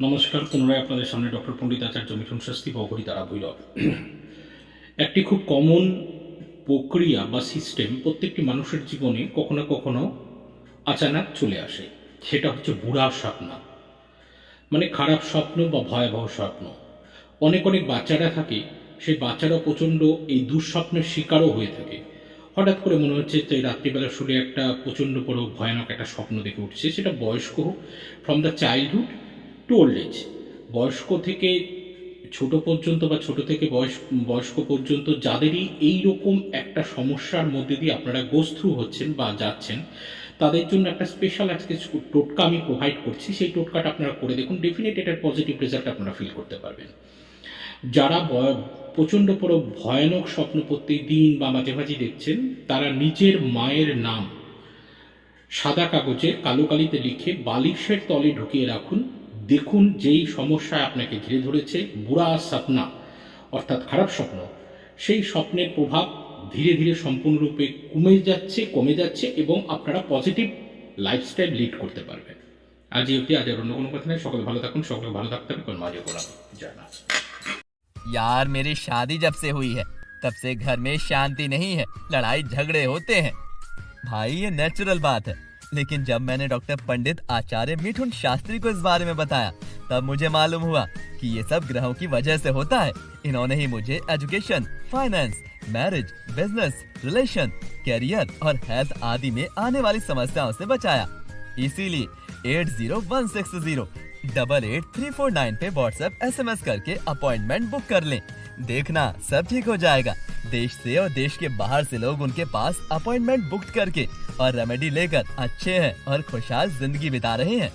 নমস্কার, পুনরায় আপনাদের সামনে ডক্টর পণ্ডিত আচার্য মিঠুন শাস্তি বগরী তারা ভৈরব। একটি খুব কমন প্রক্রিয়া বা সিস্টেম প্রত্যেকটি মানুষের জীবনে কখনো কখনো আচানক চলে আসে। সেটা হচ্ছে বুড়া স্বপ্ন। মানে খারাপ স্বপ্ন বা ভয়াবহ স্বপ্ন। অনেক অনেক বাচ্চারা থাকে, সেই বাচ্চারা প্রচণ্ড এই দুঃস্বপ্নের শিকারও হয়ে থাকে। হঠাৎ করে মনে হচ্ছে যে রাত্রিবেলা শুলে একটা প্রচণ্ড বড় ভয়ানক একটা স্বপ্ন দেখে উঠছে। সেটা বয়স্ক হোক from the childhood to old age. বয়স্ক থেকে ছোট পর্যন্ত বা ছোট থেকে বয়স বয়স্ক পর্যন্ত যাদেরই এই রকম একটা সমস্যার মধ্যে দিয়ে আপনারা গোস থ্রু হচ্ছেন বা যাচ্ছেন, তাদের জন্য একটা স্পেশাল আজকে টোটকা আমি প্রোভাইড করছি। সেই টোটকাটা আপনারা করে দেখুন। ডেফিনেট এটার পজিটিভ রেজাল্ট আপনারা ফিল করতে পারবেন। যারা প্রচণ্ড বড় ভয়ানক স্বপ্ন দিন বা মাঝে মাঝে দেখছেন, তারা নিজের মায়ের নাম সাদা কাগজে কালো কালিতে লিখে বালিশের তলে ঢুকিয়ে রাখুন। দেখুন যেই সমস্যায় আপনাকে ঘিরে ধরেছে বুড়া স্বপ্না অর্থাৎ খারাপ স্বপ্ন সেই স্বপ্নের প্রভাব ধীরে ধীরে সম্পূর্ণরূপে কমে যাচ্ছে কমে যাচ্ছে এবং আপনারা পজিটিভ লাইফস্টাইল লিড করতে পারবেন আজ এই অবধি আজ আর অন্য কোনো কথা নেই সকলে ভালো থাকুন সকলে ভালো থাকতে হবে কোন মাঝে করা যায় না यार मेरी शादी जब से हुई है तब से घर में शांति नहीं है लड़ाई झगड़े होते हैं भाई ये नेचुरल बात है लेकिन जब मैंने डॉक्टर पंडित आचार्य मिठुन शास्त्री को इस बारे में बताया, तब मुझे मालूम हुआ कि ये सब ग्रहों की वजह से होता है। इन्होंने ही मुझे education, finance, marriage, business, relation, career और हेल्थ आदि में आने वाली समस्याओं से बचाया। इसीलिए eight zero one six zero double eight three four nine पे व्हाट्सएप एस एम एस करके अपॉइंटमेंट बुक कर लें। देखना, सब ठीक हो जाएगा। देश से और देश के बाहर से लोग उनके पास अपॉइंटमेंट बुक करके और रेमेडी लेकर अच्छे हैं और खुशहाल ज़िंदगी बिता रहे हैं।